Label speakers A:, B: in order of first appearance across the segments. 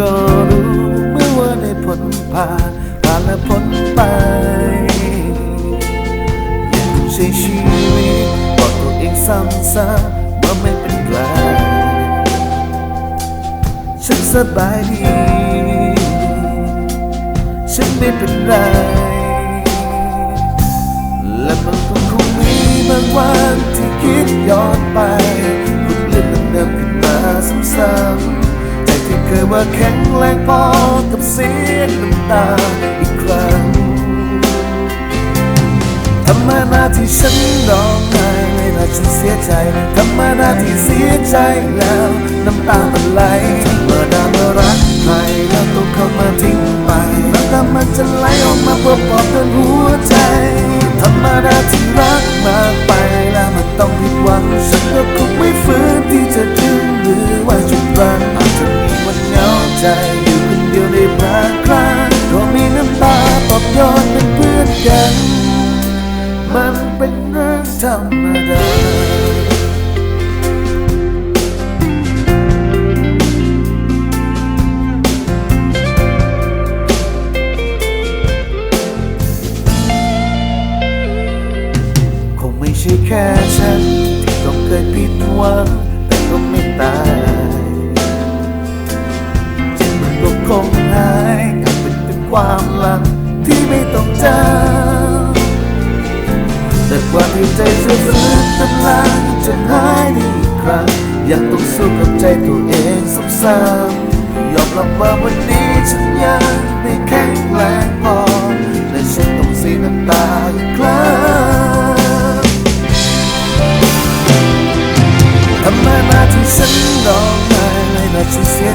A: ก็รู้เมื่อว่าได้พ้นผ่านผ่านและพ้นไปยังใช้ชีวิตบอกตัวเองซ้ำๆว่าไม่เป็นไรฉันสบายดี ฉันไม่เป็นไร และมันก็คงมีบางวันที่คิดย้อนไปคุเรื่องเดิมขึ้น ว่าแข็งแรงพอกับเสียงน้ำตาอีกครั้งทำมนาที่ฉันร้องไห้เลยนะฉันเสียใจทำมนาที่เสียใจแล้วน้ำตามันไหลเมื่อดามารักใครแล้วต้องเข้ามาทิ้งไปน้ำตามันจะไหลออกมาเพื่อปลอบเตือนหัวใจทำมนาที่รัก กัน มันเป็นเรื่องธรรมดาคงไม่ใช่แค่ฉันที่ต้องเคยผิดหวังแต่ก็ไม่ตายเจ็บมันก็คงหายกลายเป็นเป็นความหลัง ที่ไม่ต้องจำแต่กว่าที่ใจจะฟื้นกำลังจะหายได้อีกครั้งยังต้องสู้กับใจตัวเองซ้ำๆยอมรับว่าวันนี้ฉันยังไม่แข็งแรงพอ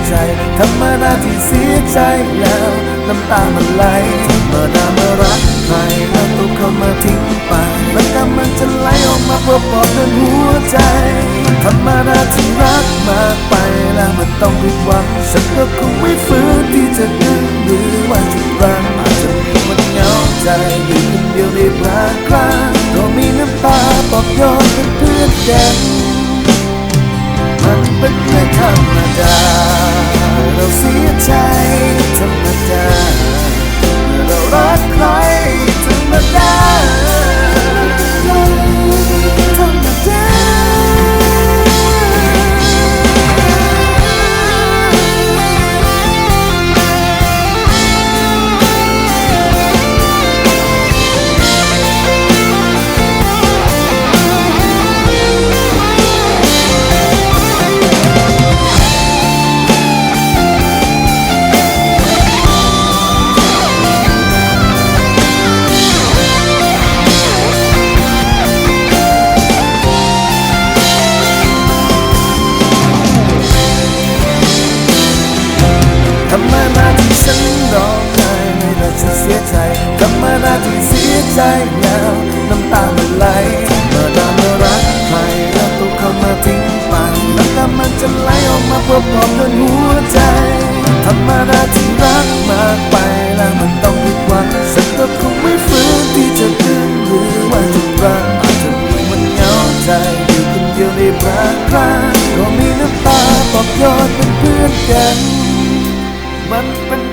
A: ใจทำมาหน้าที่เสียใจแล้วน้ำตามันไหลเมื่อนามารักใครแล้วต้องเข้ามาทิ้งไปมันกำลังจะไหลออกมาเพื่อปลอบเตือนหัวใจทำมาหน้าที่รักมากไปแล้วมันต้องผิดหวังฉันก็คงไม่ฟื้นที่จะดึงหรือว่าจุดรังอาจจะมีวันเหงาใจอยู่คนเดียวในบางครั้งก็มีน้ำตาปลอบโยนเป็นเพื่อนกันมันเป็นเรื่อธรรมดา เราเสียใจธรรมดา ใจแล้วน้ำตามันไหลเมื่อดามรักใครแล้วต้องเข้ามาทิ้งไปน้ำตามันจะไหลออกมาเพื่อปลอบเตือนหัวใจทำมาหน้าที่รักมากไปแล้วมันต้องผิดหวังฉันก็คงไม่ฟื้นที่จะดึงหรือว่าจุดรังอาจจะมีวันเหงาใจอยู่คนเดียวในบางครั้งก็มีน้ำตาปลอบโยนเป็นเพื่อนกัน มันเป็น